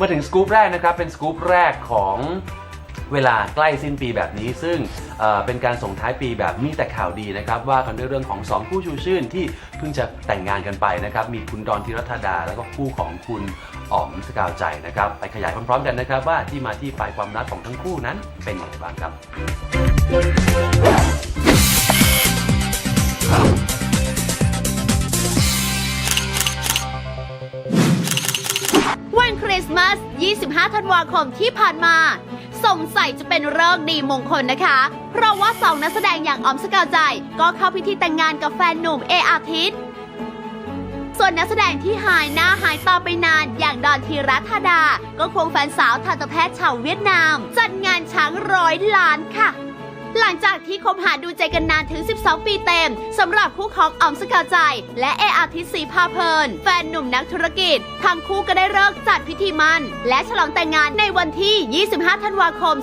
มาถึงสกู๊ปแรกนะครับเป็นสกู๊ปแรกของเวลาใกล้สิ้นปีแบบนี้ ซึ่งเเป็นการส่งท้ายปีแบบมีแต่ข่าวดีนะครับ ว่ากันด้วยเรื่องของสองคู่ชูชื่นที่เพิ่งจะแต่งงานกันไปนะครับ มีคุณดอนธีรัตดา แล้วก็คู่ของคุณอ๋อมสกาวใจนะครับ ไปขยายพร้อมๆกันนะครับ ว่าที่มาที่ไปความรักของทั้งคู่นั้นเป็นอย่างไรบ้างครับ ริสต์มาส 25 ธันวาคมที่ผ่านมา สงสัยจะเป็นเลิกษ์ดีมงคลนะคะ เพราะว่าสองนักแสดงอย่างออมสกาวใจ ก็เข้าพิธีแต่งงานกับแฟนหนุ่มเออาทิตย์ส่วนนักแสดงที่หายหน้าหายตาไปนานอย่างดอนธีรัธดา ก็ควงแฟนสาวทันตแพทย์ชาวเวียดนาม จัดงานช้างร้อยล้านค่ะ หลังจากที่คบหาดูใจกันนานถึง 12 ปีเต็มสำหรับคู่ของออมสกาวใจ และเออาทิตย์ศรีพาเพลิน แฟนหนุ่มนักธุรกิจ ทั้งคู่ก็ได้เลิกจัดพิธีมัน และฉลองแต่งงานในวันที่ 25 ธันวาคม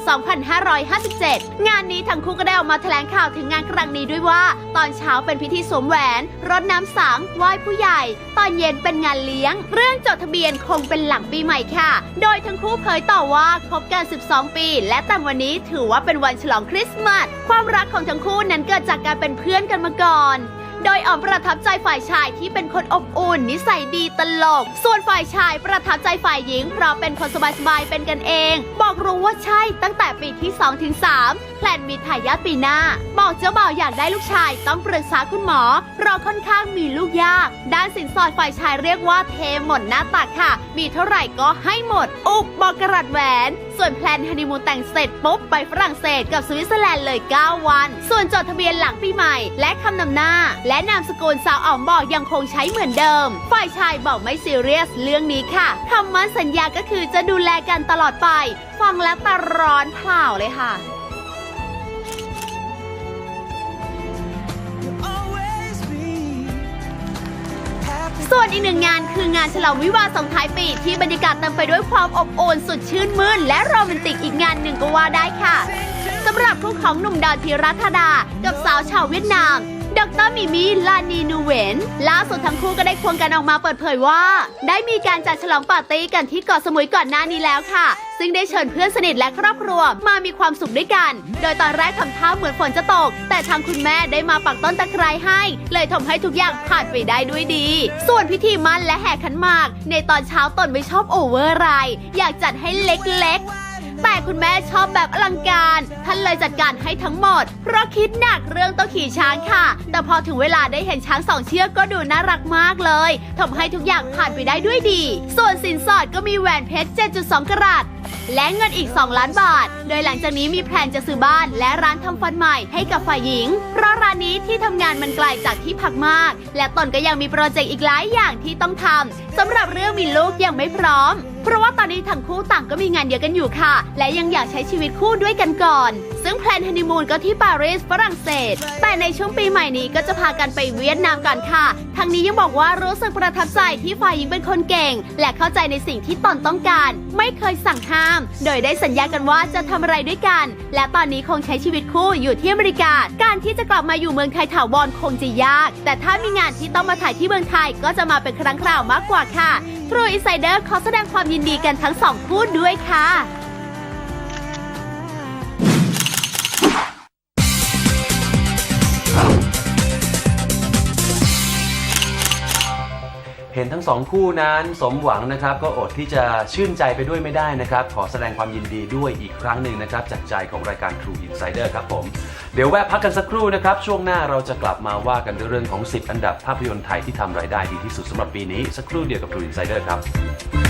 2557 งานนี้ทั้งคู่ก็ได้ออกมาแถลงข่าวถึงงานครั้งนี้ด้วยว่า ตอนเช้าเป็นพิธีสวมแหวนรดน้ำสังไหว้ผู้ใหญ่ ตอนเย็นเป็นงานเลี้ยง เรื่องจดทะเบียนคงเป็นหลังปีใหม่ค่ะ โดยทั้งคู่เผยต่อว่าคบกัน 12 ปี และแต่วันนี้ถือว่าเป็นวันฉลองคริสต์มาสความรักของทั้งคู่นั้นเกิดจากการเป็นเพื่อนกันมาก่อน โดยอ๋อมประทับใจฝ่ายชายที่เป็นคนอบอุ่น นิสัยดีตลก ส่วนฝ่ายชายประทับใจฝ่ายหญิง เพราะเป็นคนสบายๆเป็นกันเอง บอกรู้ว่าใช่ตั้งแต่ปีที่2ถึง3แพลนมีทายาทปีหน้า บอกเจ้าบ่าวอยากได้ลูกชายต้องปรึกษาคุณหมอ เพราะค่อนข้างมีลูกยาก ด้านสินสอดฝ่ายชายเรียกว่าเทหมดหน้าตักค่ะ มีเท่าไหร่ก็ให้หมด อุบบอกกระดัดแหวนส่วนแพลนฮันนีมูนแต่งเสร็จปุ๊บไปฝรั่งเศสกับสวิตเซอร์แลนด์เลย 9 วัน ส่วนจดทะเบียนหลังปีใหม่ และคำนำหน้า และนามสกุลสาวอ๋อมบอกยังคงใช้เหมือนเดิม ฝ่ายชายบอกไม่ซีเรียสเรื่องนี้ค่ะคำมั่นสัญญาก็คือจะดูแลกันตลอดไป ฟังแล้วตาร้อนเผล่าเลยค่ะ ส่วนอีกหนึ่งงานคืองานฉลองวิวาห์ส่งท้ายปีที่บรรยากาศเต็มไปด้วยความอบอุ่นสุดชื่นมื่น และโรแมนติกอีกงานหนึ่งก็ว่าได้ค่ะสำหรับคู่ของหนุ่มดอนธีรัธดา กับสาวชาวเวียดนาม ดรมิมิลานีนูเวนล่าสุดทั้งคู่ก็ได้ควงกันออกมาเปิดเผยว่า ได้มีการจัดฉลองปาร์ตี้กันที่เกาะสมุยก่อนหน้านี้แล้วค่ะ ซึ่งได้เชิญเพื่อนสนิทและครอบครัวมามีความสุขด้วยกัน โดยตอนแรกทำท่าเหมือนฝนจะตก แต่ทางคุณแม่ได้มาปักต้นตะไคร้ให้ เลยทำให้ทุกอย่างผ่านไปได้ด้วยดี ส่วนพิธีมั่นและแห่ขันหมาก ในตอนเช้าตนไม่ชอบโอเวอร์ไรด์อยากจัดให้เล็กๆ แต่คุณแม่ชอบแบบอลังการ ท่านเลยจัดการให้ทั้งหมด เพราะคิดหนักเรื่องต้องขี่ช้างค่ะ แต่พอถึงเวลาได้เห็นช้างสองเชือกก็ดูน่ารักมากเลยทำให้ทุกอย่างผ่านไปได้ด้วยดี ส่วนสินสอดก็มีแหวนเพชร 7.2 กรัตและเงินอีก 2 ล้านบาท โดยหลังจากนี้มีแผนจะซื้อบ้านและร้านทำฟันใหม่ให้กับฝ่ายหญิง เพราะร้านนี้ที่ทำงานมันไกลจากที่พักมาก และตนก็ยังมีโปรเจกต์อีกหลายอย่างที่ต้องทำสำหรับเรื่องมีลูกยังไม่พร้อม เพราะว่าตอนนี้ทั้งคู่ต่างก็มีงานเยอะกันอยู่ค่ะ และยังอยากใช้ชีวิตคู่ด้วยกันก่อน ซึ่งแพลนฮันนีมูนก็ที่ปารีสฝรั่งเศส แต่ในช่วงปีใหม่นี้ก็จะพากันไปเวียดนามกันค่ะ ทั้งนี้ยังบอกว่ารู้สึกประทับใจที่ฝ่ายหญิงเป็นคนเก่ง และเข้าใจในสิ่งที่ตนต้องการ ไม่เคยสั่งห้าม โดยได้สัญญากันว่าจะทำอะไรด้วยกัน และตอนนี้คงใช้ชีวิตคู่อยู่ที่อเมริกา การที่จะกลับมาอยู่เมืองไทยถาวรคงจะยาก แต่ถ้ามีงานที่ต้องมาถ่ายที่เมืองไทยก็จะมาเป็นครั้งคราวมากกว่าค่ะ ครูอินไซเดอร์ขอแสดงความยินดีกันทั้งสองคู่ด้วยค่ะ ห็นทั้งสองคู่นั้นสมหวังนะครับ ก็อดที่จะชื่นใจไปด้วยไม่ได้นะครับ ขอแสดงความยินดีด้วยอีกครั้งหนึ่งนะครับ จากใจของรายการ True Insider ครับผม เดี๋ยวแวะพักกันสักครู่นะครับ ช่วงหน้าเราจะกลับมาว่ากันด้วยเรื่องของ 10 อันดับภาพยนตร์ไทยที่ทำรายได้ดีที่สุดสำหรับปีนี้สักครู่เดียวกับ True Insider ครับ